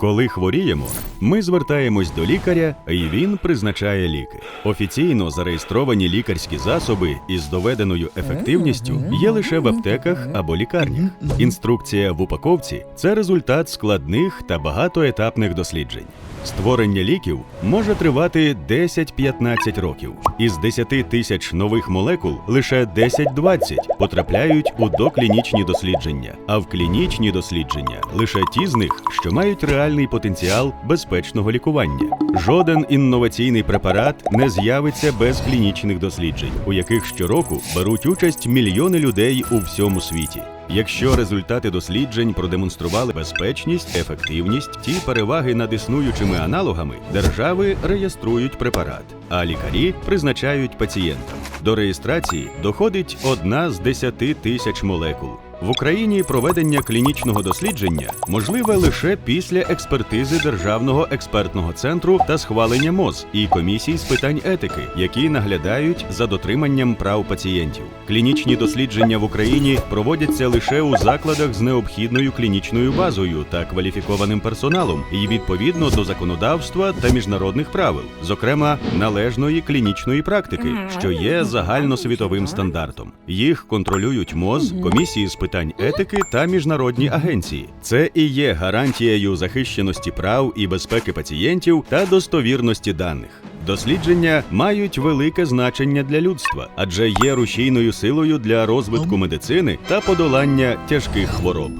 Коли хворіємо, ми звертаємось до лікаря, і він призначає ліки. Офіційно зареєстровані лікарські засоби із доведеною ефективністю є лише в аптеках або лікарнях. Інструкція в упаковці це результат складних та багатоетапних досліджень. Створення ліків може тривати 10-15 років. Із 10 тисяч нових молекул лише 10-20 потрапляють у доклінічні дослідження, а в клінічні дослідження лише ті з них, що мають реальний потенціал безпечного лікування. Жоден інноваційний препарат не з'явиться без клінічних досліджень, у яких щороку беруть участь мільйони людей у всьому світі. Якщо результати досліджень продемонстрували безпечність, ефективність, ті переваги над існуючими аналогами, держави реєструють препарат, а лікарі призначають пацієнтам. До реєстрації доходить одна з 10 тисяч молекул. В Україні проведення клінічного дослідження можливе лише після експертизи Державного експертного центру та схвалення МОЗ і комісій з питань етики, які наглядають за дотриманням прав пацієнтів. Клінічні дослідження в Україні проводяться лише у закладах з необхідною клінічною базою та кваліфікованим персоналом і відповідно до законодавства та міжнародних правил, зокрема належної клінічної практики, що є загальносвітовим стандартом. Їх контролюють МОЗ, комісії з питань етики та міжнародні агенції. Це і є гарантією захищеності прав і безпеки пацієнтів та достовірності даних. Дослідження мають велике значення для людства, адже є рушійною силою для розвитку медицини та подолання тяжких хвороб.